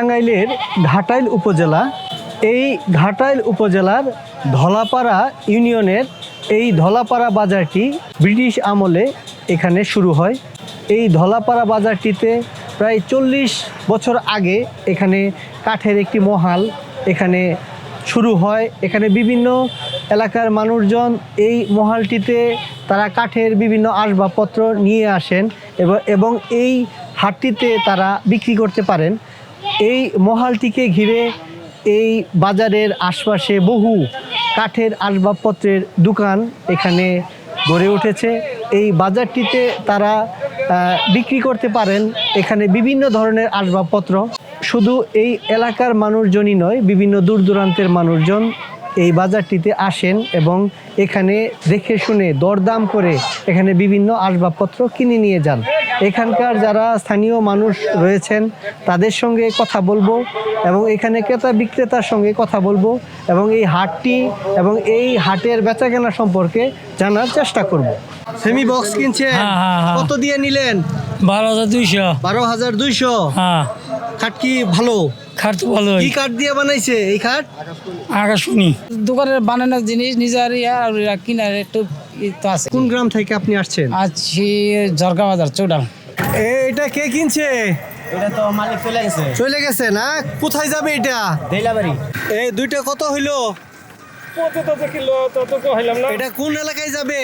টাঙ্গাইলের ঘাটাইল উপজেলা। এই ঘাটাইল উপজেলার ধলাপাড়া ইউনিয়নের এই ধলাপাড়া বাজারটি ব্রিটিশ আমলে এখানে শুরু হয়। এই ধলাপাড়া বাজারটিতে প্রায় চল্লিশ বছর আগে এখানে কাঠের একটি মহাল এখানে শুরু হয়। এখানে বিভিন্ন এলাকার মানুষজন এই মহালটিতে তারা কাঠের বিভিন্ন আসবাবপত্র নিয়ে আসেন এবং- এই হাটটিতে তারা বিক্রি করতে পারেন। এই মহালটিকে ঘিরে এই বাজারের আশপাশে বহু কাঠের আসবাবপত্রের দোকান এখানে গড়ে উঠেছে। এই বাজারটিতে তারা বিক্রি করতে পারেন এখানে বিভিন্ন ধরনের আসবাবপত্র। শুধু এই এলাকার মানুষজনই নয়, বিভিন্ন দূর দূরান্তের মানুষজন এই বাজারটিতে আসেন এবং এখানে দেখে শুনে দরদাম করে এখানে বিভিন্ন আসবাবপত্র কিনে নিয়ে যান। এখানকার যারা স্থানীয় মানুষ রয়েছেন তাদের সঙ্গে কথা বলব এবং এখানে ক্রেতা বিক্রেতার সঙ্গে কথা বলব এবং এই হাটটি এবং এই হাটের বেচাকেনা সম্পর্কে জানার চেষ্টা করব। সেমি বক্স কিনছেন? হ্যাঁ, হ্যাঁ, হ্যাঁ। কত দিয়ে নিলেন? বারো হাজার দুইশো। বারো হাজার দুইশো। হ্যাঁ। খাট কি ভালো? খাট তো ভালো কি কাঠ দিয়ে বানাইছে এই খাট? শুনি দোকানের বানানো জিনিস নিজের ইয়া আর কিনার একটু তো আছে। কোন গ্রাম থেকে আপনি আসছেন? আছি ঝরকা বাজার চৌডাল। এ- এটা কে কিনছে? এটা তো মালিক চলে গেছে। চলে গেছে না? কোথায় যাবে এটা? দেইলাবাড়ি। এই দুইটা কত হইল? এটা কোন এলাকায় যাবে?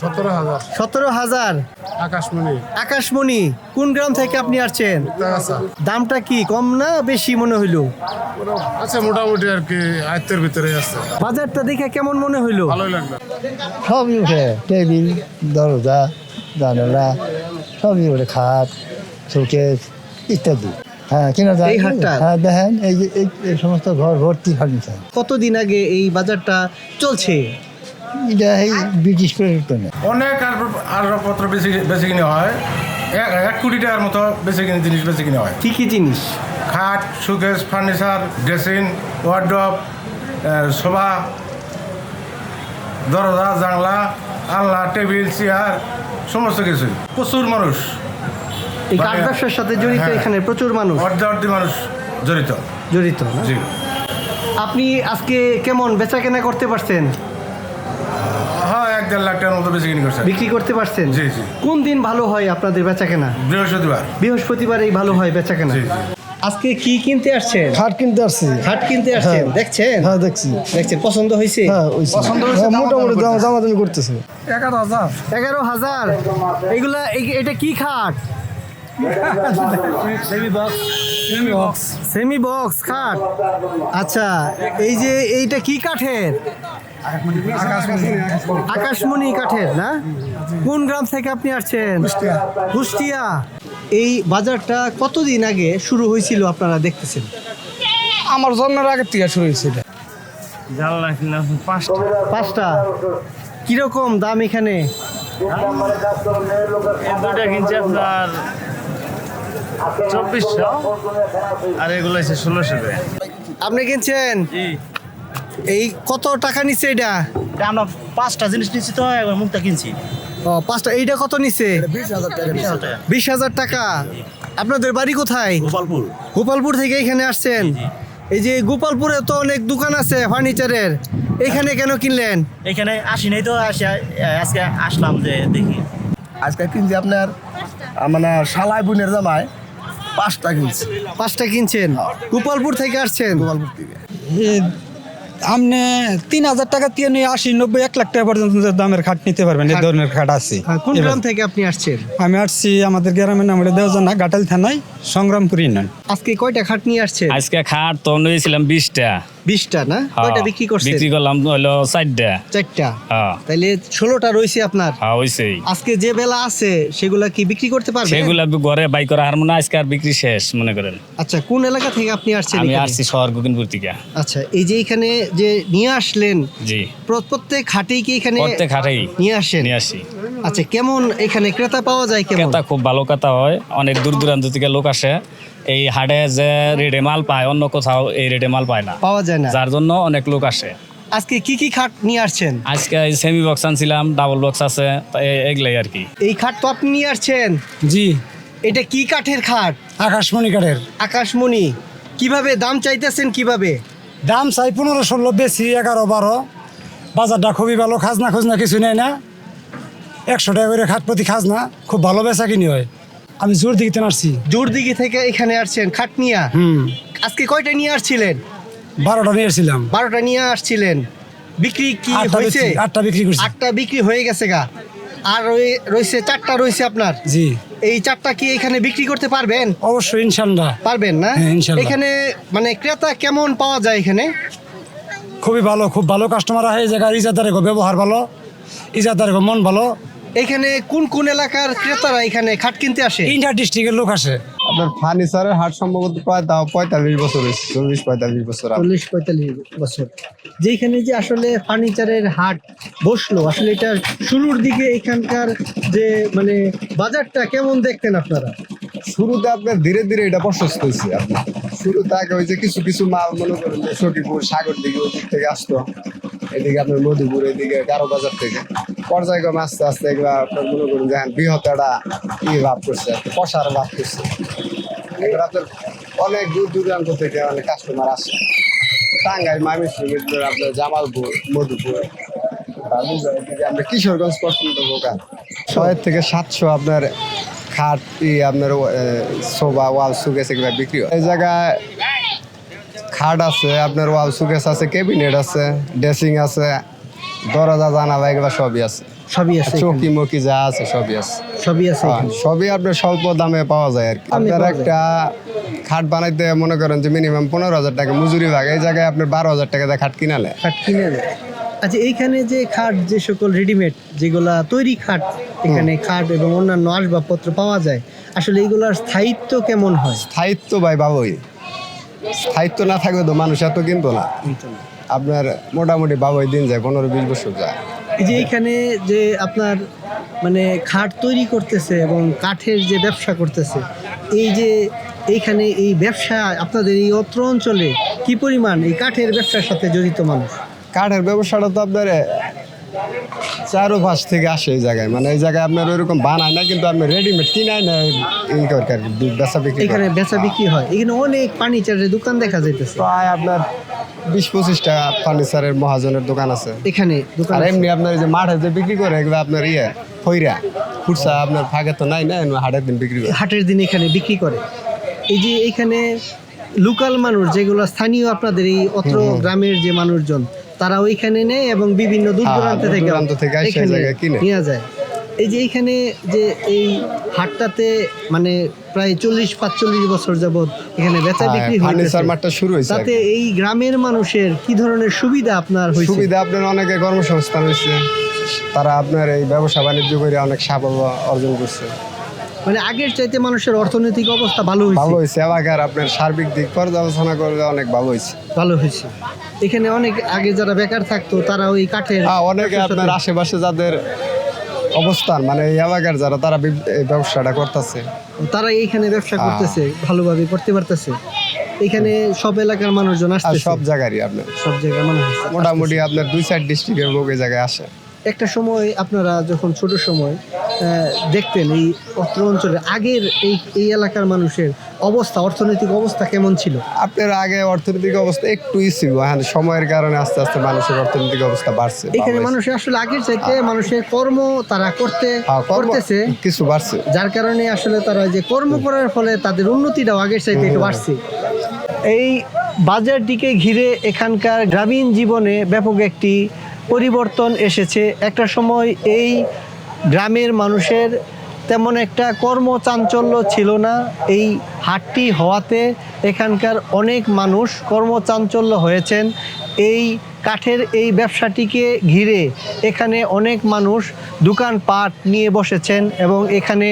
সতেরো হাজার। সতেরো হাজার। আকাশমণি। আকাশমণি কোন গ্রাম থেকে আপনি আসছেন? আচ্ছা দামটা কি কম না বেশি মনে হইল? আছে মোটামুটি আর কি আয়ত্তের ভিতরে আছে। বাজারটা দেখে কেমন মনে হইল? ভালোই লাগল। সবই উঠে টেবিল দরজা জানালা সবই উঠে খাট শোকেস ইত্যাদি। হ্যাঁ কেনা যায়। এই হাটটা? হ্যাঁ দেখেন এই যে এই- এই সমস্ত ঘর ভর্তি ফার্নিচার। কতদিন আগে এই বাজারটা চলছে? এটা এই ব্রিটিশ পরিবর্তনে অনেক আসবাবপত্র বেশি বেশি কিনে হয়। এক এক কোটি টাকার মতো বেশি কিনে জিনিস বেশি কিনে হয়। কি কি জিনিস? খাট suitcase furniture dressing wardrobe sofa দরজা জানলা আলনা টেবিল চেয়ার সমস্ত কিছু প্রচুর মানুষ। এই কাঠ মানে- ব্যবসার সাথে জড়িত হ্যাঁ। এখানে প্রচুর মানুষ। অর্ধে অর্ধে মানুষ জড়িত। জড়িত জি। আপনি আজকে কেমন বেচা কেনা করতে পারছেন? এক দেড় লাখ টাকার মতো বেশি কিনে করছে। বিক্রি করতে পারছেন? জি, জি। কোন দিন ভালো হয় আপনাদের বেচা কেনা বৃহস্পতিবার। বৃহস্পতিবারেই ভালো হয় বেচা কেনা জি, জি। আজকে কি কিনতে আসছেন? খাট কিনতে আসছি। খাট কিনতে আসছেন? হ্যাঁ। দেখছেন? হ্যাঁ দেখছি। দেখছেন পছন্দ হয়েছে? হ্যাঁ ওই মোটামুটি দাম দামাদামি করতেছে। এগারো হাজার। এগুলা এই- এটা কি খাট? সেমি বক্স খাট। আচ্ছা এই যে এইটা কি কাঠের? আকাশমণি। কাঠের না? কোন গ্রাম থেকে আপনি আসছেন? কুষ্টিয়া। এই বাজারটা কতদিন আগে শুরু হয়েছিল আপনারা দেখতেছেন? আমার জন্মের আগে থেকে শুরু হয়েছিল। জানলা পাঁচটা। পাঁচটা? কীরকম দাম এখানে? এই দুইটা কিনছি আপনার চব্বিশশো আর এগুলো হচ্ছে ষোলোশো আপনি কিনছেন? জি। এই কত টাকা নিচ্ছে এটা? আমরা পাঁচটা জিনিস নিচ্ছি তো একবার মুখটা কিনছি। ও পাঁচটা এইটা কত নিচ্ছে বিশ হাজার টাকা আপনাদের বাড়ি কোথায়? গোপালপুর। গোপালপুর থেকে এখানে আসছেন? এই যে গোপালপুরে তো অনেক দোকান আছে ফার্নিচারের। এখানে কেন কিনলেন? এখানে আসি নাই তো আসি আজকে আসলাম যে দেখি। আজকে কিনছি আপনার মানে শালাই বোনের জামায় পাঁচটা কিনছি। পাঁচটা কিনছেন? গোপালপুর থেকে আসছেন? গোপালপুর থেকে। আপনি তিন হাজার টাকা দিয়ে নিয়ে আশি নব্বই এক লাখ টাকা পর্যন্ত দামের খাট নিতে পারবেন এই ধরনের খাট আছে। কোন গ্রাম থেকে আপনি আসছেন? আমি আসছি আমাদের গ্রামের নাম হলো দেওজনা গাটাল থানায় সংগ্রামপুর ইউনিয়ন। আজকে কয়টা খাট নিয়ে আসছে আজকে খাট তো নিয়েছিলাম বিশটা। বিশটা না? হ্যাঁ, কয়টা বিক্রি করছেন? বিক্রি করলাম হলো চারটা। চারটা? হ্যাঁ। তাইলে ষোলোটা রয়েছে আপনার? হ্যাঁ হইছেই। আজকে যে বেলা আছে সেগুলা কি বিক্রি করতে পারবেন? সেগুলা ঘরে বাই করা হার মনে আজকে আর বিক্রি শেষ মনে করেন। আচ্ছা কোন এলাকা থেকে আপনি আসছেন আমি আসছি শহর গোবিন্দপুর থেকে। আচ্ছা এই যে এখানে যে নিয়ে আসলেন জি। প্রত্যেক হাটেই কি এখানে প্রত্যেক হাটেই নিয়ে আসেন? নিয়ে আসি। আচ্ছা কেমন এখানে ক্রেতা পাওয়া যায় কেমন? ক্রেতা খুব ভালো কথা হয় অনেক দূর দূরান্ত থেকে লোক আসে। এই হাটে যে রেডে মাল পায় অন্য কোথাও এই রেডে মাল পায় না। পাওয়া যায় না। যার জন্য অনেক লোক আসে। আজকে কি কি খাট নিয়ে আসছেন? আজকে সেমি বক্স আনছিলাম ডাবল বক্স আছে এগুলাই আর কি। এই খাট তো আপনি নিয়ে আসছেন? জি। এটা কি কাঠের খাট? আকাশমণি কাঠের। আকাশমণি। কীভাবে দাম চাইতেছেন কীভাবে? দাম চাই পনেরো ষোলো বেশি এগারো বারো। বাজারটা খুবই ভালো খাজনা খুজনা কিছু নেই না। একশো টাকা করে খাট প্রতি খাজনা খুব ভালো বেচা কিনি হয়। আমি জোর দিকে আসছি। জোরদিঘি থেকে এখানে আসছেন খাটনিয়া। হুম। আজকে কয়টা নিয়ে আসছিলেন? বারোটা নিয়ে আসছিলাম। বারোটা নিয়ে আসছিলেন। বিক্রি কি আটটা হয়েছে? আটটা বিক্রি করছি। আটটা বিক্রি হয়ে গেছে গা। আর রয়ে- রয়েছে চারটা রয়েছে আপনার? জি। এই চারটা কি এখানে বিক্রি করতে পারবেন? অবশ্যই ইনশাল্লাহ। পারবেন না? হ্যাঁ, ইনশাল্লাহ। এখানে মানে ক্রেতা কেমন পাওয়া যায় এখানে? খুবই ভালো খুব ভালো কাস্টমার হয় এই জায়গার ইজাদারে ব্যবহার ভালো ইজাদারে মন ভালো। এখানে কোন কোন এলাকার ক্রেতারা এখানে খাট কিনতে আসে? ইন্ডিয়া ডিস্ট্রিক্টের লোক আসে। আপনার ফার্নিচারের হাট সম্ভবত প্রায় তাও পঁয়তাল্লিশ বছর চল্লিশ পঁয়তাল্লিশ বছর। চল্লিশ পঁয়তাল্লিশ বছর। যেখানে যে আসলে ফার্নিচারের হাট বসল আসলে এটা শুরুর দিকে এখানকার যে মানে বাজারটা কেমন দেখতেন আপনারা? শুরুতে আপনার ধীরে ধীরে এটা প্রশস্ত হয়েছে আপনার শুরুতে আগে ওই যে কিছু কিছু মাল মনে করেন যে সখীপুর সাগর দিকে ওই দিক থেকে আসতো। এদিকে আপনার মধুপুর এদিকে গারো বাজার থেকে। পর্যায়ক্রমে আস্তে আস্তে এগুলা আপনার মনে করুন যে হ্যাঁ, বৃহৎ একটা ই ভাব করছে কি, প্রসার ভাব করছে। এবার আপনার অনেক দূর দূরান্ত থেকে অনেক কাস্টমার আসে টাঙ্গাই ময়মনসিংহ আপনার জামালপুর মধুপুর। আপনার কিশোরগঞ্জ পর্যন্ত দোকান ছয় থেকে সাতশো আপনার খাট আপনার সোফা ওয়াল সুকেস এগুলো বিক্রি হয়। এই জায়গায় খাট আছে আপনার ওয়াল সুকেস আছে ক্যাবিনেট আছে ড্রেসিং আছে দরজা জানালা এগুলো সবই আছে। সবই আছে। চৌকি মকি যা আছে সবই আছে। সবই আছে হ্যাঁ, সবই আপনার স্বল্প দামে পাওয়া যায় আর কি। আপনার একটা খাট বানাইতে মনে করেন যে মিনিমাম পনেরো হাজার টাকা মজুরি লাগে এই জায়গায় আপনার বারো হাজার টাকা দিয়ে খাট কিনালে খাট কিনে দেয় আচ্ছা এইখানে যে খাট যে সকল রেডিমেড যেগুলা তৈরি খাট এখানে খাট এবং অন্যান্য আসবাবপত্র পাওয়া যায় আসলে এইগুলার স্থায়িত্ব কেমন হয়? স্থায়িত্ব ভাই বাবুই স্থায়িত্ব না থাকবে তো মানুষ এত কিনতো না। আপনার মোটামুটি বাবাই দিন যায় পনেরো বিশ বছর যায়। এই যে এখানে যে আপনার মানে খাট তৈরি করতেছে এবং কাঠের যে ব্যবসা করতেছে এই যে এইখানে এই ব্যবসা আপনাদের এই অত্র অঞ্চলে কি পরিমাণ এই কাঠের ব্যবসার সাথে জড়িত মানুষ? কাঠের ব্যবসাটা তো আপনার চারো পাশ থেকে আসে এই জায়গায়। মানে এই জায়গায় আপনার ওইরকম বানায় না কিন্তু আপনি রেডিমেড কিনায় না ই করে বেচা বিক্রি এখানে বেচা বিক্রি হয়। এখানে অনেক ফার্নিচারের দোকান দেখা যাইতেছে। প্রায় আপনার বিশ পঁচিশটা ফার্নিচারের মহাজনের দোকান আছে। এখানে দোকান আর এমনি আপনার এই যে মাঠে যে বিক্রি করে এগুলো আপনার ইয়ে ফইরা খুচরা আপনার ফাঁকে তো নাই না হাটের দিন বিক্রি করে। হাটের দিন এখানে বিক্রি করে। এই যে এখানে লোকাল মানুষ যেগুলো স্থানীয় আপনাদের এই অত্র গ্রামের যে মানুষজন তারা ওইখানে নেয় এবং বিভিন্ন দূর হ্যাঁ, দূরান্ত থেকে দূরান্ত থেকে কিনে। নেওয়া যায়। এই যে এইখানে যে এই হাটটাতে মানে প্রায় চল্লিশ পাঁচচল্লিশ বছর যাবত এখানে বেচা হ্যাঁ, বিক্রি শুরু হয়েছে তাতে এই গ্রামের মানুষের কি ধরনের সুবিধা আপনার হয়েছে? সুবিধা আপনার অনেকে কর্মসংস্থান হয়েছে তারা আপনার এই ব্যবসা বাণিজ্য করে অনেক সাফল্য অর্জন করছে। মানে আগের চাইতে মানুষের অর্থনৈতিক অবস্থা ভালো হয়েছে। ভালো হয়েছে এলাকার আপনার সার্বিক দিক পর্যালোচনা করলে অনেক ভালো হয়েছে। ভালো হয়েছে। এখানে অনেক আগে যারা বেকার থাকতো তারা ওই কাঠের হ্যাঁ অনেকে আপনার আশেপাশে যাদের অবস্থান মানে এই এলাকার যারা তারা ব্যবসাটা করতেছে। তারা এইখানে ব্যবসা হ্যাঁ। করতেছে ভালোভাবে করতে পারতেছে। এখানে সব এলাকার মানুষজন আসছে সব জায়গারই আপনার। সব জায়গার মানুষ মোটামুটি আপনার দুই চার ডিস্ট্রিক্টের লোক এই জায়গায় আসে। একটা সময় আপনারা যখন ছোট সময় দেখতেন এই অত্র অঞ্চলের আগের এই এই এলাকার মানুষের অবস্থা অর্থনৈতিক অবস্থা কেমন ছিল? আপনার আগে অর্থনৈতিক অবস্থা একটু ছিল হ্যাঁ সময়ের কারণে আস্তে আস্তে মানুষের অর্থনৈতিক অবস্থা বাড়ছে এখানে। মানুষের আসলে আগের চাইতে মানুষের কর্ম তারা করতে হ্যাঁ, করতেছে কিছু বাড়ছে। যার কারণে আসলে তারা যে কর্ম করার ফলে তাদের উন্নতিটাও আগের চাইতে একটু বাড়ছে। এই বাজারটিকে ঘিরে এখানকার গ্রামীণ জীবনে ব্যাপক একটি পরিবর্তন এসেছে। একটা সময় এই গ্রামের মানুষের তেমন একটা কর্মচাঞ্চল্য ছিল না। এই হাটটি হওয়াতে এখানকার অনেক মানুষ কর্মচাঞ্চল্য হয়েছেন। এই কাঠের এই ব্যবসাটিকে ঘিরে এখানে অনেক মানুষ দোকানপাট নিয়ে বসেছেন এবং এখানে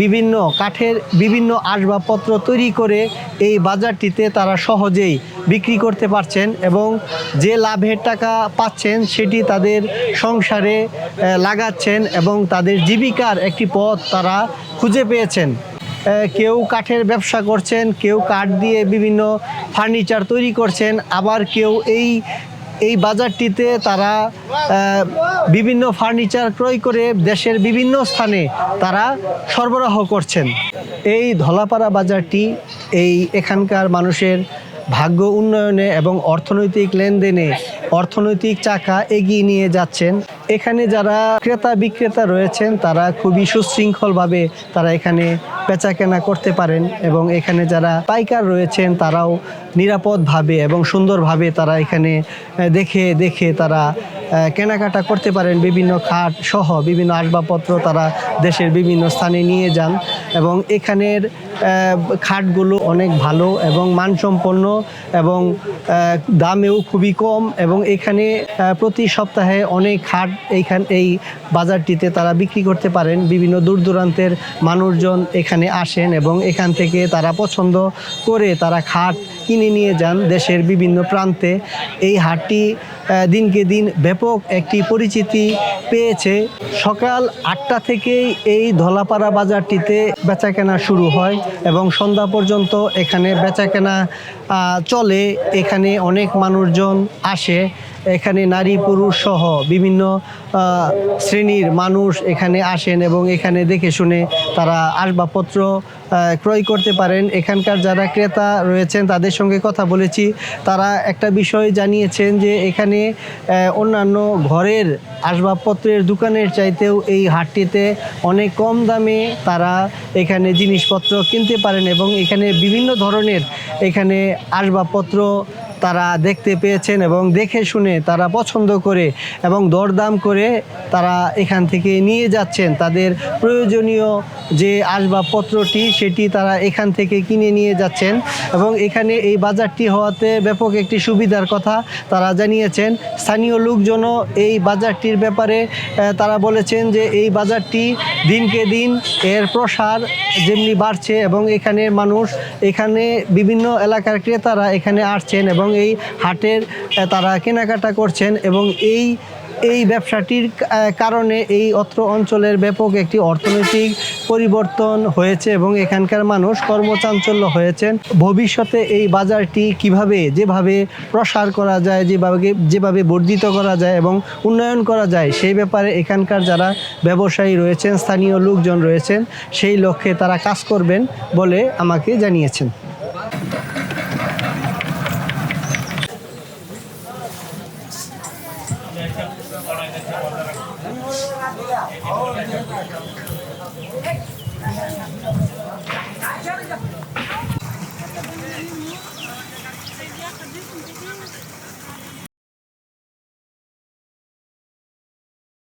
বিভিন্ন কাঠের বিভিন্ন আসবাবপত্র তৈরি করে এই বাজারটিতে তারা সহজেই বিক্রি করতে পারছেন এবং যে লাভের টাকা পাচ্ছেন সেটি তাদের সংসারে লাগাচ্ছেন এবং তাদের জীবিকার একটি পথ তারা খুঁজে পেয়েছেন। কেউ কাঠের ব্যবসা করছেন, কেউ কাঠ দিয়ে বিভিন্ন ফার্নিচার তৈরি করছেন, আবার কেউ এই এই বাজারটিতে তারা বিভিন্ন ফার্নিচার ক্রয় করে দেশের বিভিন্ন স্থানে তারা সরবরাহ করছেন। এই ধলাপাড়া বাজারটি এই এখানকার মানুষের ভাগ্য উন্নয়নে এবং অর্থনৈতিক লেনদেনে অর্থনৈতিক চাকা এগিয়ে নিয়ে যাচ্ছেন। এখানে যারা ক্রেতা বিক্রেতা রয়েছেন, তারা খুবই সুশৃঙ্খলভাবে তারা এখানে বেচা কেনা করতে পারেন এবং এখানে যারা পাইকার রয়েছেন, তারাও নিরাপদভাবে এবং সুন্দরভাবে তারা এখানে দেখে দেখে তারা কেনাকাটা করতে পারেন বিভিন্ন খাট সহ বিভিন্ন আসবাবপত্র তারা দেশের বিভিন্ন স্থানে নিয়ে যান এবং এখানের খাটগুলো অনেক ভালো এবং মানসম্পন্ন এবং দামেও খুবই কম এবং এখানে প্রতি সপ্তাহে অনেক খাট এইখান, এই বাজারটিতে তারা বিক্রি করতে পারেন। বিভিন্ন দূর দূরান্তের মানুষজন এখানে আসেন এবং এখান থেকে তারা পছন্দ করে তারা খাট কিনে নিয়ে যান দেশের বিভিন্ন প্রান্তে। এই হাটটি দিনকে দিন ব্যাপক একটি পরিচিতি পেয়েছে। সকাল আটটা থেকেই এই ধলাপাড়া বাজারটিতে বেচাকেনা শুরু হয় এবং সন্ধ্যা পর্যন্ত এখানে বেচাকেনা চলে। এখানে অনেক মানুষজন আসে। এখানে নারী, পুরুষ সহ বিভিন্ন শ্রেণির মানুষ এখানে আসেন এবং এখানে দেখে শুনে তারা আসবাবপত্র ক্রয় করতে পারেন। এখানকার যারা ক্রেতা রয়েছেন তাদের সঙ্গে কথা বলেছি। তারা একটা বিষয় জানিয়েছেন যে এখানে অন্যান্য ঘরের আসবাবপত্রের দোকানের চাইতেও এই হাটটিতে অনেক কম দামে তারা এখানে জিনিসপত্র কিনতে পারেন এবং এখানে বিভিন্ন ধরনের এখানে আসবাবপত্র তারা দেখতে পেয়েছেন এবং দেখে শুনে তারা পছন্দ করে এবং দরদাম করে তারা এখান থেকে নিয়ে যাচ্ছেন। তাদের প্রয়োজনীয় যে আসবাবপত্রটি সেটি তারা এখান থেকে কিনে নিয়ে যাচ্ছেন এবং এখানে এই বাজারটি হওয়াতে ব্যাপক একটি সুবিধার কথা তারা জানিয়েছেন। স্থানীয় লোকজনও এই বাজারটির ব্যাপারে তারা বলেছেন যে এই বাজারটি দিনকে দিন এর প্রসার যেমনি বাড়ছে এবং এখানে মানুষ, এখানে বিভিন্ন এলাকার ক্রেতারা এখানে আসছেন এবং এই হাটের তারা কেনাকাটা করছেন এবং এই এই ব্যবসাটির কারণে এই অত্র অঞ্চলের ব্যাপক একটি অর্থনৈতিক পরিবর্তন হয়েছে এবং এখানকার মানুষ কর্মচাঞ্চল্য হয়েছেন। ভবিষ্যতে এই বাজারটি কীভাবে, যেভাবে প্রসার করা যায়, যেভাবে যেভাবে বর্ধিত করা যায় এবং উন্নয়ন করা যায়, সেই ব্যাপারে এখানকার যারা ব্যবসায়ী রয়েছেন, স্থানীয় লোকজন রয়েছেন, সেই লক্ষ্যে তারা কাজ করবেন বলে আমাকে জানিয়েছেন।